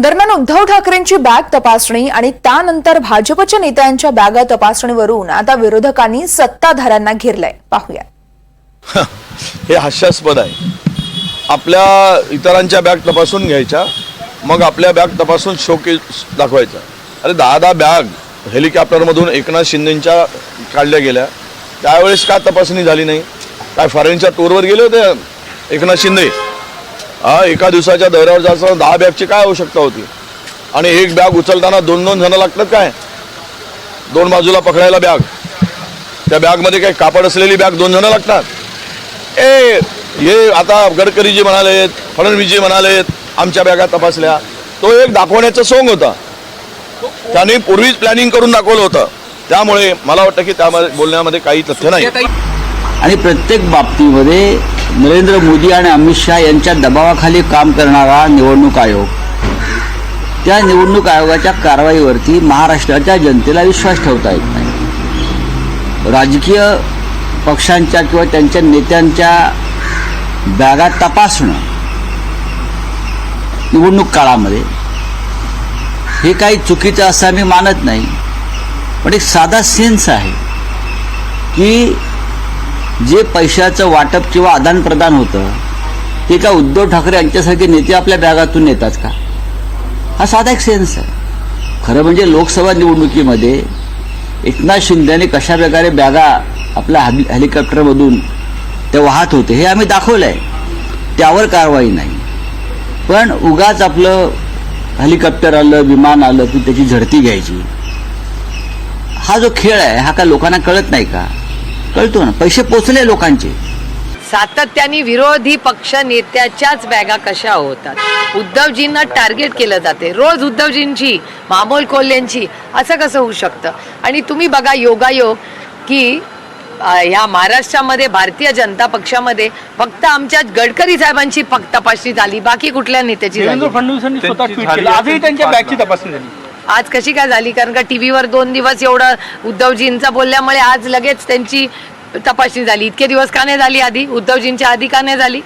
दरम्यान उद्धव ठाकरेंची बॅग तपासणी आणि त्यानंतर भाजपच्या नेत्यांच्या बॅगा तपासणीवरून आता विरोधकांनी सत्ताधाऱ्यांना घेरलंय. पाहूया. हे हास्यास्पद आहे. आपल्या इतरांच्या बॅग तपासून घ्यायच्या मग आपल्या बॅग तपासून शोकेस दाखवायचा. अरे दहा दहा बॅग हेलिकॉप्टरमधून एकनाथ शिंदेच्या काढल्या गेल्या. त्यावेळेस का तपासणी झाली नाही? काय फॉरेनच्या टूरवर गेले होते एकनाथ शिंदे? हा एका दिवसाच्या दौऱ्यावर जायचं दहा बॅगची काय आवश्यकता होती? आणि एक बॅग उचलताना दोन दोन जण लागतात काय? दोन बाजूला पकडायला बॅग. त्या बॅगमध्ये काही कापड असलेली बॅग दोन जण लागतात. ए हे आता गडकरीजी म्हणालेत फडणवीसजी म्हणालेत आमच्या बॅगा तपासल्या. तो एक दाखवण्याचा सोंग होता. त्यांनी पूर्वीच प्लॅनिंग करून दाखवलं होतं. त्यामुळे मला वाटतं की त्यामध्ये बोलण्यामध्ये काही तथ्य नाही. आणि प्रत्येक बाबतीमध्ये नरेंद्र मोदी आणि अमित शहा यांच्या दबावाखाली काम करणारा निवडणूक आयोग. त्या निवडणूक आयोगाच्या कारवाईवरती महाराष्ट्राच्या जनतेला विश्वास ठेवता येत नाही. राजकीय पक्षांच्या किंवा त्यांच्या नेत्यांच्या बॅगा तपासणं निवडणूक काळामध्ये हे काही चुकीचं असं मी मानत नाही. पण एक साधा सेन्स आहे की जे पैशाचं वाटप किंवा आदानप्रदान होतं ते का उद्धव ठाकरे यांच्यासारखे नेते आपल्या बॅगातून नेतात का? हा साधा एक सेन्स आहे. खरं म्हणजे लोकसभा निवडणुकीमध्ये एकनाथ शिंदेने कशा प्रकारे बॅगा आपल्या हेलि हेलिकॉप्टरमधून ते वाहत होते हे आम्ही दाखवलं आहे त्यावर कारवाई नाही. पण उगाच आपलं हेलिकॉप्टर आलं विमान आलं की त्याची झडती घ्यायची. हा जो खेळ आहे हा का लोकांना कळत नाही का? कळतो ना पैसे पोचले लोकांचे. सातत्याने विरोधी पक्ष नेत्याच्याच बॅगा कशा होतात? उद्धवजींना टार्गेट केलं जाते. रोज उद्धवजींची मामोल कोल्हेंची असं कसं होऊ शकतं? आणि तुम्ही बघा योगायोग की ह्या महाराष्ट्रामध्ये भारतीय जनता पक्षामध्ये फक्त आमच्या गडकरी साहेबांची फक्त तपासणी झाली बाकी कुठल्या नेत्याची झाली? फडणवीसांनी स्वतः ट्विट केलं. आजही त्यांच्या बॅगची. तपासणी झाली. आज कशी काय झाली? कारण का टीव्हीवर दोन दिवस एवढं उद्धवजींचं बोलल्यामुळे आज लगेच त्यांची तपासणी झाली. इतके दिवस का नाही झाली आधी? उद्धवजींच्या आधी का नाही झाली?